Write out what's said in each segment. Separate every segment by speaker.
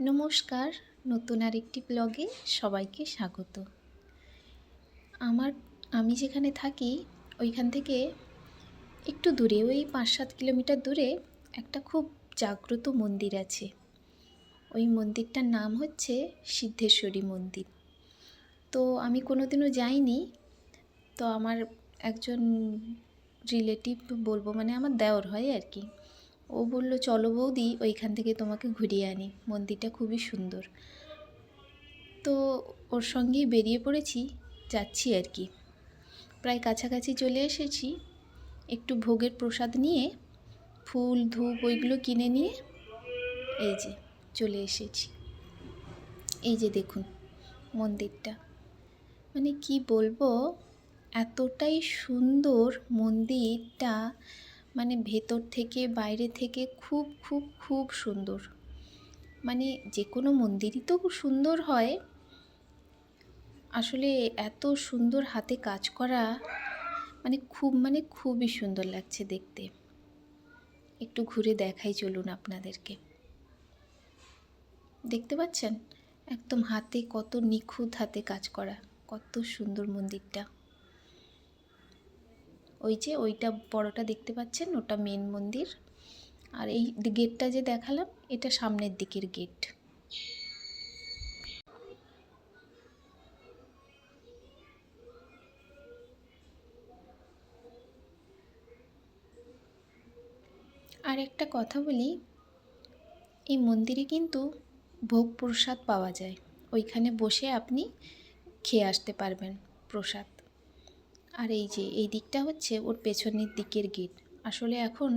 Speaker 1: নমস্কার, নতুন আর একটি ব্লগে সবাইকে স্বাগত। আমার, আমি যেখানে থাকি, ওইখান থেকে একটু দূরে, ওই পাঁচ সাত কিলোমিটার দূরে একটা খুব জাগ্রত মন্দির আছে। ওই মন্দিরটার নাম হচ্ছে সিদ্ধেশ্বরী মন্দির। তো আমি কোনোদিনও যাইনি, তো আমার একজন রিলেটিভ বলব মানে আমার দেওর হয় আর কি। ও বলল, চলো বৌদি, ওইখান থেকে তোমাকে ঘুরিয়ে আনি। মন্দিরটা খুবই সুন্দর। তো ওর সঙ্গেই বেরিয়ে পড়েছি, যাচ্ছি আর কি। প্রায় কাছাকাছি চলে এসেছি, একটু ভোগের প্রসাদ নিয়ে, ফুল, ধূপ ওইগুলো কিনে নিয়ে, এই যে চলে এসেছি। এই যে দেখুন মন্দিরটা। মানে কি বলব, এতটাই সুন্দর মন্দিরটা। মানে ভেতর থেকে বাইরে থেকে খুব খুব খুব সুন্দর। মানে যে কোনো মন্দিরই তো সুন্দর হয়। আসলে এত সুন্দর হাতে কাজ করা মানে খুব মানে খুবই সুন্দর লাগছে দেখতে। একটু ঘুরে দেখাই চলুন আপনাদেরকে। দেখতে পাচ্ছেন? একদম হাতে কত নিখুঁত হাতে কাজ করা। কত সুন্দর মন্দিরটা। ওই যে ওইটা বড়টা দেখতে পাচ্ছেন, ওটা মেন মন্দির। আর এই গেটটা যে দেখালাম, এটা সামনের দিকের গেট আর একটা কথা বলি, এই মন্দিরে কিন্তু ভোগ প্রসাদ পাওয়া যায়। ওইখানে বসে আপনি খেয়ে আসতে পারবেন প্রসাদ। আর এই যে, এই দিকটা হচ্ছে ওর পেছনের দিকের গেট আসলে এখন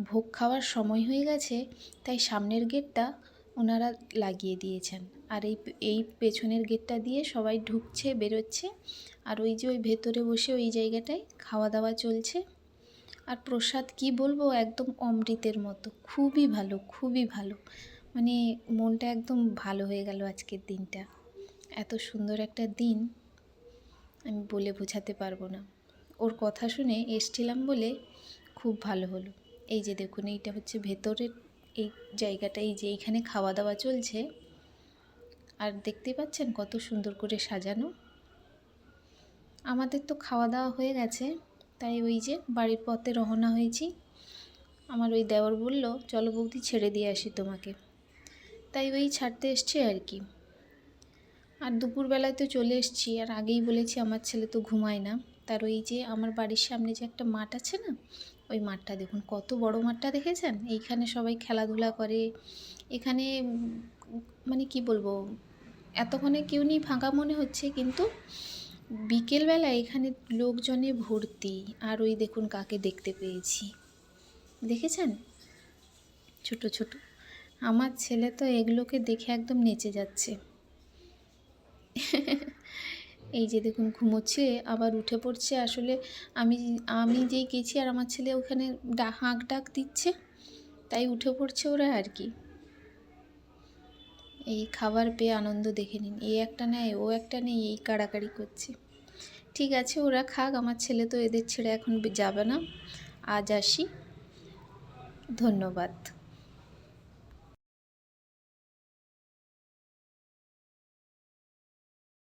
Speaker 1: ভোগ খাওয়ার সময় হয়ে গেছে, তাই সামনের গেটটা ওনারা লাগিয়ে দিয়েছেন। আর এই এই পেছনের গেটটা দিয়ে সবাই ঢুকছে, বেরোচ্ছে, আর ওই যে ওই ভেতরে বসে ওই জায়গাটায় খাওয়া দাওয়া চলছে। আর প্রসাদ কি বলব, একদম অমৃতের মতো। খুবই ভালো খুবই ভালো। মানে মনটা একদম ভালো হয়ে গেল আজকের দিনটা। এত সুন্দর একটা দিন। আমি বলে বোঝাতে পারব না। ওর কথা শুনে এসছিলাম বলে খুব ভালো হলো। এই যে দেখুন, এইটা হচ্ছে ভেতরের এই জায়গাটা, এই যে এইখানে খাওয়া দাওয়া চলছে। আর দেখতে পাচ্ছেন কত সুন্দর করে সাজানো? আমাদের তো খাওয়া দাওয়া হয়ে গেছে, তাই ওই যে বাড়ির পথে রওনা হয়েছি। আমার ওই দেওয়ার বলল, চলো বৌদি, ছেড়ে দিয়ে আসি তোমাকে। তাই ওই ছাড়তে এসছে আর কি। আর দুপুরবেলায় তো চলে এসেছি, আর আগেই বলেছি আমার ছেলে তো ঘুমায় না। তার ওই যে আমার বাড়ির সামনে যে একটা মাঠ আছে না, ওই মাঠটা দেখুন, কত বড় মাঠটা দেখেছেন? এইখানে সবাই খেলাধুলা করে। এখানে মানে কি বলব, এতক্ষণে কেউ নেই, ফাঁকা মনে হচ্ছে, কিন্তু বিকেলবেলা এখানে লোকজনে ভর্তি, আর ওই দেখুন কাকে দেখতে পেয়েছি। দেখেছেন? ছোট ছোট। আমার ছেলে তো এগুলোকে দেখে একদম নেচে যাচ্ছে। এই যে দেখুন ঘুমোচ্ছে, আবার উঠে পড়ছে। আসলে আমি আমি যেই গেছি আর আমার ছেলে ওখানে ডা, হাঁক ডাক দিচ্ছে, তাই উঠে পড়ছে ওরা আর কি। এই খাবার পেয়ে আনন্দ দেখে নিন। এই একটা নেয়, ও একটা নেই, এই কাড়াকাড়ি করছে। ঠিক আছে, ওরা খাক, আমার ছেলে তো এদের ছেড়ে এখন যাবে না। আজ আসি। ধন্যবাদ।